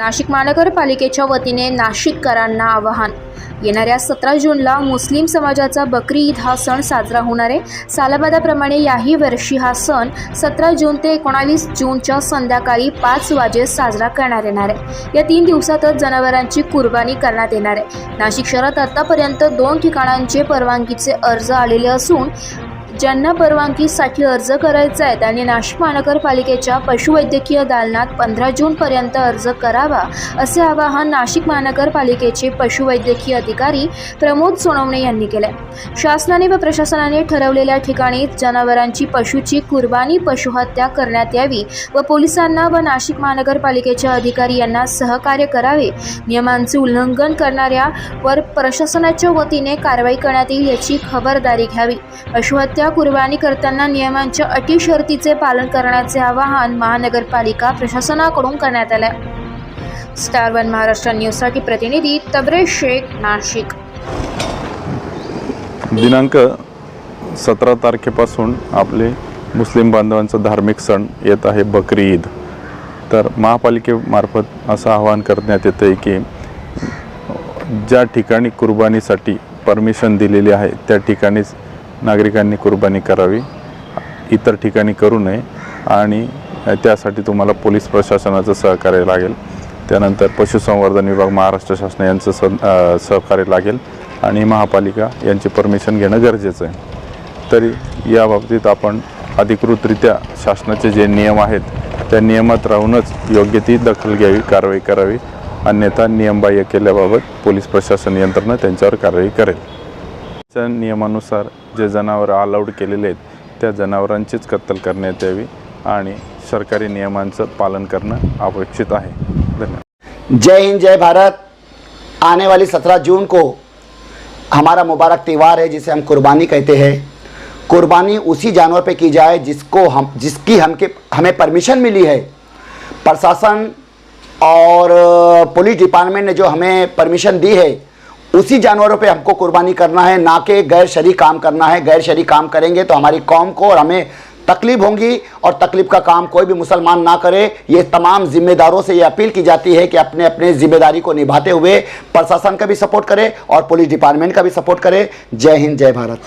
नाशिक महानगरपालिकेच्या वतीने नाशिककरांना आवाहन. येणाऱ्या सतरा जूनला मुस्लिम समाजाचा बकरी ईद हा सण साजरा होणार आहे. सालाबादाप्रमाणे याही वर्षी हा सण सतरा जून ते एकोणावीस जूनच्या संध्याकाळी पाच वाजे साजरा करण्यात येणार आहे. या तीन दिवसातच जनावरांची कुर्बानी करण्यात येणार आहे. नाशिक शहरात आतापर्यंत दोन ठिकाणांचे परवानगीचे अर्ज आलेले असून ज्यांना परवानगीसाठी अर्ज करायचा आहे त्यांनी नाशिक महानगरपालिकेच्या पशुवैद्यकीय दालनात पंधरा जूनपर्यंत अर्ज करावा असे आवाहन नाशिक महानगरपालिकेचे पशुवैद्यकीय अधिकारी प्रमोद सोनवणे यांनी केले शासनाने व प्रशासनाने ठरवलेल्या ठिकाणी जनावरांची पशुची कुर्बानी पशुहत्या करण्यात यावी व पोलिसांना व नाशिक महानगरपालिकेच्या अधिकारी यांना सहकार्य करावे. नियमांचे उल्लंघन करणाऱ्यावर प्रशासनाच्या वतीने कारवाई करण्यात येईल याची खबरदारी घ्यावी. पशुहत्या कुर्बानी करताना नियमांच्या अटी शर्तीचे पालन करण्याचे आवाहन महानगरपालिका प्रशासनाकडून करण्यात आले स्टार वन महाराष्ट्र न्यूजसाठी प्रतिनिधी तबरे शेख नाशिक. दिनांक सतरा तारखेपासून आपले मुस्लिम बांधवांचा धार्मिक सण येत आहे बकरी ईद. तर महापालिकेमार्फत असं आवाहन करण्यात येतं आहे की ज्या ठिकाणी कुर्बानीसाठी परमिशन दिलेली आहे त्या ठिकाणीच नागरिकांनी कुर्बानी करावी. इतर ठिकाणी करू नये आणि त्यासाठी तुम्हाला पोलीस प्रशासनाचं सहकार्य लागेल. त्यानंतर पशुसंवर्धन विभाग महाराष्ट्र शासन यांचं स सहकार्य लागेल आणि महापालिका यांची परमिशन घेणं गरजेचं आहे. तरी या बाबतीत आपण अधिकृतरित्या शासनाचे जे नियम आहेत त्या नियमात राहूनच योग्य ती दखल घ्यावी कारवाई करावी. अन्यथा नियमबाह्य केल्याबाबत पोलीस प्रशासन यंत्रणा त्यांच्यावर कारवाई करेल. त्या नियमानुसार जे जनावरं अलाउड केलेले आहेत त्या जनावरांचीच कत्तल करण्यात यावी आणि सरकारी नियमांचं पालन करणं अपेक्षित आहे. धन्यवाद. जय हिंद जय भारत. आने वाली सत्रह जून को हमारा मुबारक त्यौहार है जिसे हम कुर्बानी कहते हैं। कुर्बानी उसी जानवर पे की जाए जिसको हम जिसकी हमके हमें परमिशन मिली है। प्रशासन और पुलिस डिपार्टमेंट ने जो हमें परमिशन दी है उसी जानवरों पे हमको कुर्बानी करना है, ना कि गैर शरी काम करना है। गैर शरी काम करेंगे तो हमारी कौम को और हमें तकलीफ़ होंगी और तकलीफ़ का काम कोई भी मुसलमान ना करे। ये तमाम जिम्मेदारों से ये अपील की जाती है कि अपने अपने ज़िम्मेदारी को निभाते हुए प्रशासन का भी सपोर्ट करे और पुलिस डिपार्टमेंट का भी सपोर्ट करे। जय हिंद, जय भारत।